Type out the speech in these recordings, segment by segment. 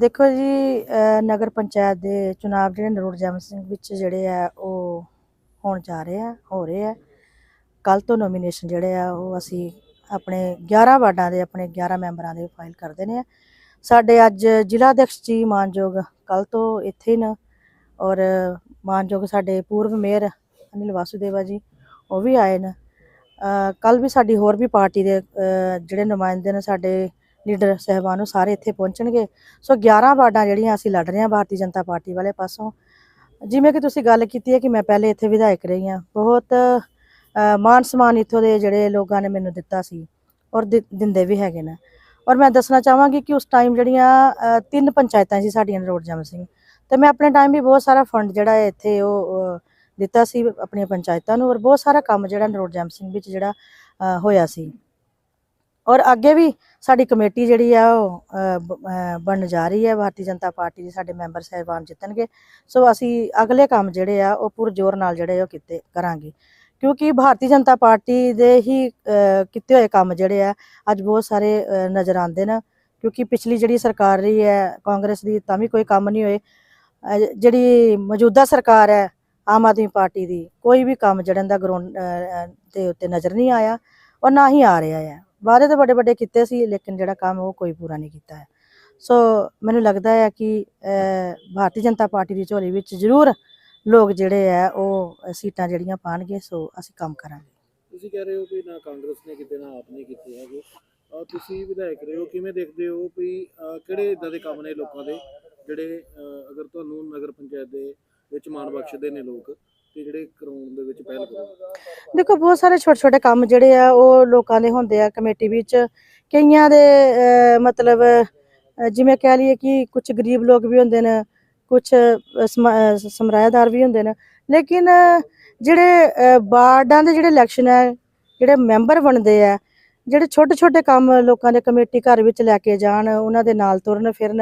ਦੇਖੋ ਜੀ ਨਗਰ ਪੰਚਾਇਤ ਦੇ ਚੁਣਾਵ ਜਿਹੜੇ ਨਰੋੜ ਜੈਮ ਸਿੰਘ ਵਿੱਚ ਜਿਹੜੇ ਆ, ਉਹ ਹੋਣ ਜਾ ਰਹੇ ਆ, ਹੋ ਰਹੇ ਆ। ਕੱਲ ਤੋਂ ਨੋਮੀਨੇਸ਼ਨ ਜਿਹੜੇ ਆ, ਉਹ ਅਸੀਂ ਆਪਣੇ 11 ਵਾਰਡਾਂ ਦੇ, ਆਪਣੇ 11 ਮੈਂਬਰਾਂ ਦੇ ਫਾਈਲ ਕਰ ਦੇਣੇ ਆ। ਸਾਡੇ ਅੱਜ ਜ਼ਿਲ੍ਹਾ ਅਧਿਕਸ਼ ਜੀ ਮਾਨਯੋਗ ਕੱਲ ਤੋਂ ਇੱਥੇ ਨੇ ਔਰ ਮਾਨਯੋਗ ਸਾਡੇ ਪੂਰਵ ਮੇਅਰ ਅਨਿਲ ਵਾਸੂਦੇਵਾ ਜੀ, ਉਹ ਵੀ ਆਏ ਨੇ। ਕੱਲ ਵੀ ਸਾਡੀ ਹੋਰ ਵੀ ਪਾਰਟੀ ਦੇ ਜਿਹੜੇ ਨੁਮਾਇੰਦੇ ਨੇ ਸਾਡੇ ਲੀਡਰ ਸਹਿਬਾਨ ਨੂੰ ਸਾਰੇ ਇੱਥੇ ਪਹੁੰਚਣਗੇ। ਸੋ 11 ਵਾਰਡਾਂ ਜਿਹੜੀਆਂ ਅਸੀਂ ਲੜ ਰਹੇ ਹਾਂ ਭਾਰਤੀ ਜਨਤਾ ਪਾਰਟੀ ਵਾਲੇ ਪਾਸੋਂ। ਜਿਵੇਂ ਕਿ ਤੁਸੀਂ ਗੱਲ ਕੀਤੀ ਹੈ ਕਿ ਮੈਂ ਪਹਿਲੇ ਇੱਥੇ ਵਿਧਾਇਕ ਰਹੀ ਹਾਂ। ਬਹੁਤ ਅ, ਮਾਨ ਸਨਮਾਨ ਇੱਥੋਂ ਦੇ ਜਿਹੜੇ ਲੋਕਾਂ ਨੇ ਮੈਨੂੰ ਦਿੱਤਾ ਸੀ ਔਰ ਦਿੰਦੇ ਵੀ ਹੈਗੇ ਨੇ। ਔਰ ਮੈਂ ਦੱਸਣਾ ਚਾਹਾਂਗੀ ਕਿ ਉਸ ਟਾਈਮ ਜਿਹੜੀਆਂ ਤਿੰਨ ਪੰਚਾਇਤਾਂ ਸੀ ਸਾਡੀਆਂ ਰੋਡ ਜਮ ਸਿੰਘ। ਤੇ ਮੈਂ ਆਪਣੇ ਟਾਈਮ ਵੀ ਬਹੁਤ ਸਾਰਾ ਫੰਡ ਜਿਹੜਾ ਹੈ ਇੱਥੇ ਉਹ ਦਿੱਤਾ ਸੀ ਆਪਣੀਆਂ ਪੰਚਾਇਤਾਂ ਨੂੰ ਔਰ ਬਹੁਤ ਸਾਰਾ ਕੰਮ ਜਿਹੜਾ ਨਰੋੜ ਜੈਮ ਸਿੰਘ ਵਿੱਚ ਜਿਹੜਾ ਹੋਇਆ ਸੀ। ਔਰ ਅੱਗੇ ਵੀ ਸਾਡੀ ਕਮੇਟੀ ਜਿਹੜੀ ਆ ਉਹ ਅ, ਬਣਨ ਜਾ ਰਹੀ ਹੈ ਭਾਰਤੀ ਜਨਤਾ ਪਾਰਟੀ ਦੇ ਸਾਡੇ ਮੈਂਬਰ ਸਾਹਿਬਾਨ ਜਿੱਤਣਗੇ। ਸੋ ਅਸੀਂ ਅਗਲੇ ਕੰਮ ਜਿਹੜੇ ਆ ਉਹ ਪੂਰ ਜ਼ੋਰ ਨਾਲ ਜਿਹੜੇ ਉਹ ਕੀਤੇ ਕਰਾਂਗੇ। ਕਿਉਂਕਿ ਭਾਰਤੀ ਜਨਤਾ ਪਾਰਟੀ ਦੇ ਹੀ ਕੀਤੇ ਹੋਏ ਕੰਮ ਜਿਹੜੇ ਆ ਅੱਜ ਬਹੁਤ ਸਾਰੇ ਨਜ਼ਰ ਆਉਂਦੇ ਨੇ। ਕਿਉਂਕਿ ਪਿਛਲੀ ਜਿਹੜੀ ਸਰਕਾਰ ਰਹੀ ਹੈ ਕਾਂਗਰਸ ਦੀ ਤਾਂ ਵੀ ਕੋਈ ਕੰਮ ਨਹੀਂ ਹੋਏ। ਜਿਹੜੀ ਮੌਜੂਦਾ ਸਰਕਾਰ ਹੈ ਆਮ ਆਦਮੀ ਪਾਰਟੀ ਦੀ ਕੋਈ ਵੀ ਕੰਮ ਜਿਹੜਾ ਦਾ ਗਰਾਊਂਡ ਦੇ ਉੱਤੇ ਨਜ਼ਰ ਨਹੀਂ ਆਇਆ ਔਰ ਨਾ ਹੀ ਆ ਰਿਹਾ ਹੈ ਵਾਅਦੇ ਤਾਂ ਵੱਡੇ ਵੱਡੇ ਕੀਤੇ ਸੀ, ਲੇਕਿਨ ਜਿਹੜਾ ਕੰਮ ਉਹ ਕੋਈ ਪੂਰਾ ਨਹੀਂ ਕੀਤਾ ਹੈ। ਸੋ ਮੈਨੂੰ ਲੱਗਦਾ ਹੈ ਕਿ ਭਾਰਤੀ ਜਨਤਾ ਪਾਰਟੀ ਦੀ ਝੋਲੀ ਵਿੱਚ ਜ਼ਰੂਰ ਲੋਕ ਜਿਹੜੇ ਆ ਉਹ ਸੀਟਾਂ ਜਿਹੜੀਆਂ ਪਾਣਗੇ, ਸੋ ਅਸੀਂ ਕੰਮ ਕਰਾਂਗੇ। ਤੁਸੀਂ ਕਹਿ ਰਹੇ ਹੋ ਕਿ ਨਾ ਕਾਂਗਰਸ ਨੇ ਕਿਤੇ, ਨਾ ਆਪ ਨੇ ਕੀਤੇ ਹੈਗੇ। ਅਹ, ਤੁਸੀਂ ਵਿਧਾਇਕ ਰਹੇ ਹੋ, ਕਿਵੇਂ ਦੇਖਦੇ ਹੋ ਵੀ ਕਿਹੜੇ ਇਦਾਂ ਦੇ ਕੰਮ ਨੇ ਲੋਕਾਂ ਦੇ, ਜਿਹੜੇ ਅਗਰ ਤੁਹਾਨੂੰ ਨਗਰ ਪੰਚਾਇਤ ਦੇ ਵਿੱਚ ਮਾਣ ਬਖਸ਼ਦੇ ਨੇ ਲੋਕ ਤੇ ਜਿਹੜੇ ਕਰਾਉਣ ਦੇ ਵਿੱਚ ਪਹਿਲ ਕਰੋ। ਦੇਖੋ ਬਹੁਤ ਸਾਰੇ ਛੋਟੇ ਛੋਟੇ ਕੰਮ ਜਿਹੜੇ ਆ ਉਹ ਲੋਕਾਂ ਦੇ ਹੁੰਦੇ ਆ ਕਮੇਟੀ ਵਿੱਚ। ਕਈਆਂ ਦੇ ਮਤਲਬ ਜਿਵੇਂ ਕਹਿ ਲਈਏ ਕਿ ਕੁਝ ਗਰੀਬ ਲੋਕ ਵੀ ਹੁੰਦੇ ਨੇ ਕੁਝ ਸਮਰਾਇਦਾਰ ਵੀ ਹੁੰਦੇ ਨੇ। ਲੇਕਿਨ ਜਿਹੜੇ ਅਹ, ਵਾਰਡਾਂ ਦੇ ਜਿਹੜੇ ਇਲੈਕਸ਼ਨ ਹੈ ਜਿਹੜੇ ਮੈਂਬਰ ਬਣਦੇ ਆ ਜਿਹੜੇ ਛੋਟੇ ਛੋਟੇ ਕੰਮ ਲੋਕਾਂ ਦੇ ਕਮੇਟੀ ਘਰ ਵਿੱਚ ਲੈ ਕੇ ਜਾਣ ਉਹਨਾਂ ਦੇ ਨਾਲ ਤੁਰਨ ਫਿਰਨ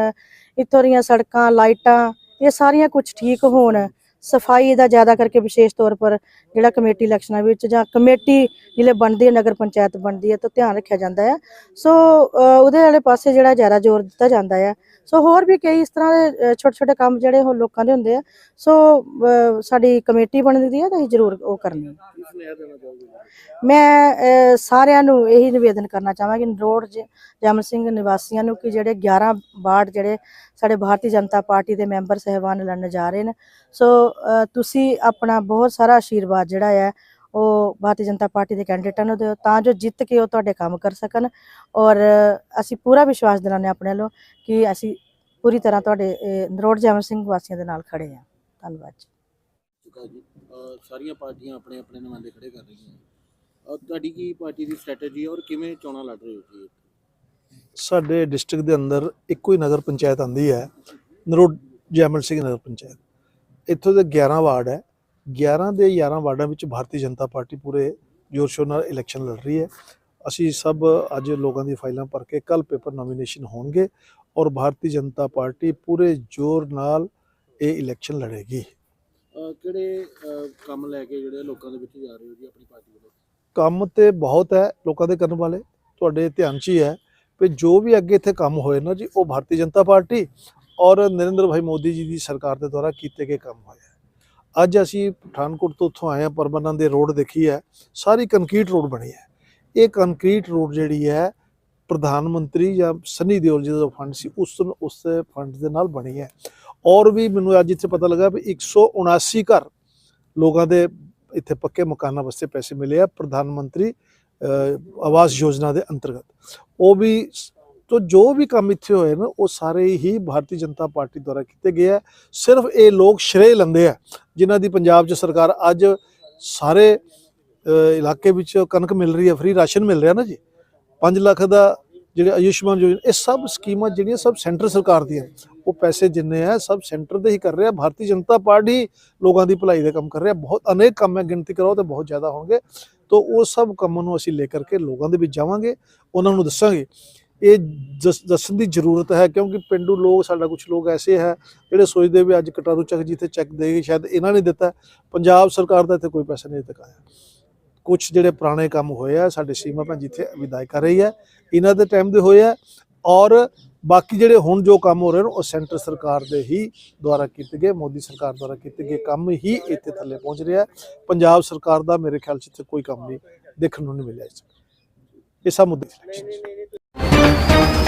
ਇੱਥੋਂ ਦੀਆਂ ਸੜਕਾਂ ਲਾਈਟਾਂ ਇਹ ਸਾਰੀਆਂ ਕੁਝ ਠੀਕ ਹੋਣ। ਸਫ਼ਾਈ ਦਾ ਜ਼ਿਆਦਾ ਕਰਕੇ ਵਿਸ਼ੇਸ਼ ਤੌਰ ਪਰ ਜਿਹੜਾ ਕਮੇਟੀ ਇਲੈਕਸ਼ਨਾਂ ਵਿੱਚ ਜਾਂ ਕਮੇਟੀ ਜਿਹੜੇ ਬਣਦੀ ਹੈ ਨਗਰ ਪੰਚਾਇਤ ਬਣਦੀ ਹੈ ਤਾਂ ਧਿਆਨ ਰੱਖਿਆ ਜਾਂਦਾ ਹੈ। ਸੋ ਉਹਦੇ ਵਾਲੇ ਪਾਸੇ ਜਿਹੜਾ ਜ਼ਿਆਦਾ ਜ਼ੋਰ ਦਿੱਤਾ ਜਾਂਦਾ ਹੈ। ਸੋ ਹੋਰ ਵੀ ਕਈ ਇਸ ਤਰ੍ਹਾਂ ਦੇ ਛੋਟੇ ਛੋਟੇ ਕੰਮ ਜਿਹੜੇ ਉਹ ਲੋਕਾਂ ਦੇ ਹੁੰਦੇ ਆ। ਸੋ ਅ, ਸਾਡੀ ਕਮੇਟੀ ਬਣਦੀ ਹੈ ਤਾਂ ਅਸੀਂ ਜ਼ਰੂਰ ਉਹ ਕਰਨੀ ਮੈਂ ਅ, ਸਾਰਿਆਂ ਨੂੰ ਇਹੀ ਨਿਵੇਦਨ ਕਰਨਾ ਚਾਹਾਂਗੀ ਰੋਡ ਜਮਨ ਸਿੰਘ ਨਿਵਾਸੀਆਂ ਨੂੰ ਕਿ ਜਿਹੜੇ 11 ਵਾਰਡ ਜਿਹੜੇ ਸਾਡੇ ਭਾਰਤੀ ਜਨਤਾ ਪਾਰਟੀ ਦੇ ਮੈਂਬਰ ਸਹਿਬਾਨ ਲੜਨ ਜਾ ਰਹੇ ਨੇ। ਸੋ ਤੁਸੀਂ ਆਪਣਾ ਬਹੁਤ ਸਾਰਾ ਆਸ਼ੀਰਵਾਦ ਜਿਹੜਾ ਹੈ, ਉਹ ਭਾਰਤੀ ਜਨਤਾ ਪਾਰਟੀ ਦੇ ਕੈਂਡੀਡੇਟਾਂ ਨੂੰ ਦਿਓ, ਤਾਂ ਜੋ ਜਿੱਤ ਕੇ ਉਹ ਤੁਹਾਡੇ ਕੰਮ ਕਰ ਸਕਣ। ਔਰ, ਅਸੀਂ ਪੂਰਾ ਵਿਸ਼ਵਾਸ ਦਿਲਾਉਂਦੇ ਹਾਂ ਆਪਣੇ ਵੱਲੋਂ ਕਿ ਅਸੀਂ ਪੂਰੀ ਤਰ੍ਹਾਂ ਤੁਹਾਡੇ ਨਰੋੜ ਜਮਨ ਸਿੰਘ ਵਾਸੀਆਂ ਦੇ ਨਾਲ ਖੜੇ ਹਾਂ। ਧੰਨਵਾਦ ਜੀ। ਸਾਰੀਆਂ ਪਾਰਟੀਆਂ ਆਪਣੇ ਆਪਣੇ ਨੁਮਾਇੰਦੇ ਖੜੇ ਕਰ ਰਹੀਆਂ ਤੁਹਾਡੀ ਕੀ ਪਾਰਟੀ ਦੀ ਸਟ੍ਰੈਟਜੀ ਔਰ ਕਿਵੇਂ ਚੋਣਾਂ ਲੜ ਰਹੇ ਹੋ ਜੀ? ਸਾਡੇ ਡਿਸਟ੍ਰਿਕਟ ਦੇ ਅੰਦਰ ਇੱਕੋ ਹੀ ਨਗਰ ਪੰਚਾਇਤ ਆਂਦੀ ਹੈ ਨਰੋਡ ਜੈਮਲ ਸਿੰਘ ਨਗਰ ਪੰਚਾਇਤ। ਇੱਥੋਂ ਦੇ 11 ਵਾਰਡ ਹੈ। 11 ਦੇ 11 ਵਾਰਡਾਂ ਵਿੱਚ ਭਾਰਤੀ ਜਨਤਾ ਪਾਰਟੀ ਪੂਰੇ ਜ਼ੋਰ ਸ਼ੋਰ ਨਾਲ ਇਲੈਕਸ਼ਨ ਲੜ ਰਹੀ ਹੈ। ਅਸੀਂ ਸਭ ਅੱਜ ਲੋਕਾਂ ਦੀ ਫਾਈਲਾਂ ਭਰ ਕੇ ਕੱਲ ਪੇਪਰ ਨੋਮੀਨੇਸ਼ਨ ਹੋਣਗੇ ਔਰ ਭਾਰਤੀ ਜਨਤਾ ਪਾਰਟੀ ਪੂਰੇ ਜ਼ੋਰ ਨਾਲ ਇਹ ਇਲੈਕਸ਼ਨ ਲੜੇਗੀ। ਕਿਹੜੇ ਕੰਮ ਲੈ ਕੇ ਜਿਹੜੇ ਲੋਕਾਂ ਦੇ ਵਿੱਚ ਜਾ ਰਹੇ ਹੋ ਜੀ ਆਪਣੀ ਪਾਰਟੀ ਵੱਲੋਂ? ਕੰਮ ਤੇ ਬਹੁਤ ਹੈ ਲੋਕਾਂ ਦੇ ਕਰਨ ਵਾਲੇ। ਤੁਹਾਡੇ ਧਿਆਨ 'ਚ ਹੀ ਹੈ। ਵੀ ਜੋ ਵੀ ਅੱਗੇ ਇੱਥੇ ਕੰਮ ਹੋਏ ਨਾ ਜੀ, ਉਹ ਭਾਰਤੀ ਜਨਤਾ ਪਾਰਟੀ ਔਰ ਨਰਿੰਦਰ ਭਾਈ ਮੋਦੀ ਜੀ ਦੀ ਸਰਕਾਰ ਦੇ ਦੁਆਰਾ ਕੀਤੇ ਗਏ ਕੰਮ ਹੋਏ ਹੈ ਅੱਜ ਅਸੀਂ ਪਠਾਨਕੋਟ ਤੋਂ ਉੱਥੋਂ ਆਏ ਹਾਂ ਪਰਮਾਨੰਦ ਦੇ ਰੋਡ ਦੇਖੀ ਹੈ, ਸਾਰੀ ਕੰਕਰੀਟ ਰੋਡ ਬਣੀ ਹੈ। ਇਹ ਕੰਕਰੀਟ ਰੋਡ ਜਿਹੜੀ ਹੈ, ਪ੍ਰਧਾਨ ਮੰਤਰੀ ਜਾਂ ਸਨੀ ਦਿਓਲ ਜੀ ਦਾ ਫੰਡ ਸੀ, ਉਸ ਉਸ ਫੰਡ ਦੇ ਨਾਲ ਬਣੀ ਹੈ। ਔਰ ਵੀ ਮੈਨੂੰ ਅੱਜ ਇੱਥੇ ਪਤਾ ਲੱਗਾ ਵੀ 179 ਘਰ ਲੋਕਾਂ ਦੇ ਇੱਥੇ ਪੱਕੇ ਮਕਾਨਾਂ ਵਾਸਤੇ ਪੈਸੇ ਮਿਲੇ ਆ। ਪ੍ਰਧਾਨ ਮੰਤਰੀ ਆਵਾਸ ਯੋਜਨਾ ਦੇ ਅੰਤਰਗਤ। ਉਹ ਵੀ ਤੋ ਜੋ ਵੀ ਕੰਮ ਇੱਥੇ ਹੋਏ ਨਾ, ਉਹ ਸਾਰੇ ਹੀ ਭਾਰਤੀ ਜਨਤਾ ਪਾਰਟੀ ਦੁਆਰਾ ਕੀਤੇ ਗਏ ਆ। ਸਿਰਫ ਇਹ ਲੋਕ ਸ਼੍ਰੇ ਲੈਂਦੇ ਆ, ਜਿਨ੍ਹਾਂ ਦੀ ਪੰਜਾਬ 'ਚ ਸਰਕਾਰ ਅੱਜ ਸਾਰੇ ਇਲਾਕੇ ਵਿੱਚ ਕਣਕ ਮਿਲ ਰਹੀ ਹੈ ਫ੍ਰੀ ਰਾਸ਼ਨ ਮਿਲ ਰਿਹਾ ਨਾ ਜੀ। 5 ਲੱਖ ਦਾ ਜਿਹੜੇ ਆਯੁਸ਼ਮਾਨ ਯੋਜਨਾ, ਇਹ ਸਭ ਸਕੀਮਾਂ ਜਿਹੜੀਆਂ ਸਭ ਸੈਂਟਰ ਸਰਕਾਰ ਦੀਆਂ, ਉਹ ਪੈਸੇ ਜਿੰਨੇ ਆ, ਸਭ ਸੈਂਟਰ ਦੇ ਹੀ ਕਰ ਰਿਹਾ। ਭਾਰਤੀ ਜਨਤਾ ਪਾਰਟੀ ਲੋਕਾਂ ਦੀ ਭਲਾਈ ਦੇ ਕੰਮ ਕਰ ਰਿਹਾ। ਬਹੁਤ ਅਨੇਕ ਕੰਮ ਹੈ, ਗਿਣਤੀ ਕਰੋ ਤੇ ਬਹੁਤ ਜ਼ਿਆਦਾ ਹੋਣਗੇ। ਤੋ ਉਹ ਸਭ ਕੰਮਾਂ ਨੂੰ ਅਸੀਂ ਲੈ ਕਰਕੇ ਲੋਕਾਂ ਦੇ ਵਿੱਚ ਜਾਵਾਂਗੇ, ਉਹਨਾਂ ਨੂੰ ਦੱਸਾਂਗੇ। ਇਹ ਦਸ- ਦੱਸਣ ਦੀ ਜ਼ਰੂਰਤ ਹੈ ਕਿਉਂਕਿ ਪਿੰਡੂ ਲੋਕ, ਸਾਡਾ ਕੁਝ ਲੋਕ ਐਸੇ ਹੈ ਜਿਹੜੇ ਸੋਚਦੇ ਵੀ ਅੱਜ ਕਟਾਰੂ ਚੱਕ ਜਿੱਥੇ ਚੈੱਕ ਦੇਗੇ, ਸ਼ਾਇਦ ਇਹਨਾਂ ਨੇ ਦਿੱਤਾ। ਪੰਜਾਬ ਸਰਕਾਰ ਦਾ ਇੱਥੇ ਕੋਈ ਪੈਸਾ ਨਹੀਂ ਦਿੱਤਾ ਕੁਝ ਜਿਹੜੇ ਪੁਰਾਣੇ ਕੰਮ ਹੋਏ ਆ, ਸਾਡੇ ਸੀਮਾ ਭੈਣ ਜਿੱਥੇ ਵਿਦਾਇ ਕਰ ਰਹੀ ਹੈ। ਇਹਨਾਂ ਦੇ ਟਾਈਮ ਦੇ ਹੋਏ ਆ ਔਰ ਬਾਕੀ ਜਿਹੜੇ ਹੁਣ ਜੋ ਕੰਮ ਹੋ ਰਹੇ ਨੇ, ਉਹ ਸੈਂਟਰ ਸਰਕਾਰ ਦੇ ਹੀ ਦੁਆਰਾ ਕੀਤੇ ਗਏ, ਮੋਦੀ ਸਰਕਾਰ ਦੁਆਰਾ ਕੀਤੇ ਗਏ ਕੰਮ ਹੀ ਇੱਥੇ ਥੱਲੇ ਪਹੁੰਚ ਰਿਹਾ ਪੰਜਾਬ ਸਰਕਾਰ ਦਾ ਮੇਰੇ ਖਿਆਲ 'ਚ ਇੱਥੇ ਕੋਈ ਕੰਮ ਨਹੀਂ ਦੇਖਣ ਨੂੰ ਨਹੀਂ ਮਿਲਿਆ ਇਸ ਇਹ ਸਭ ਮੁੱਦੇ ਸੀ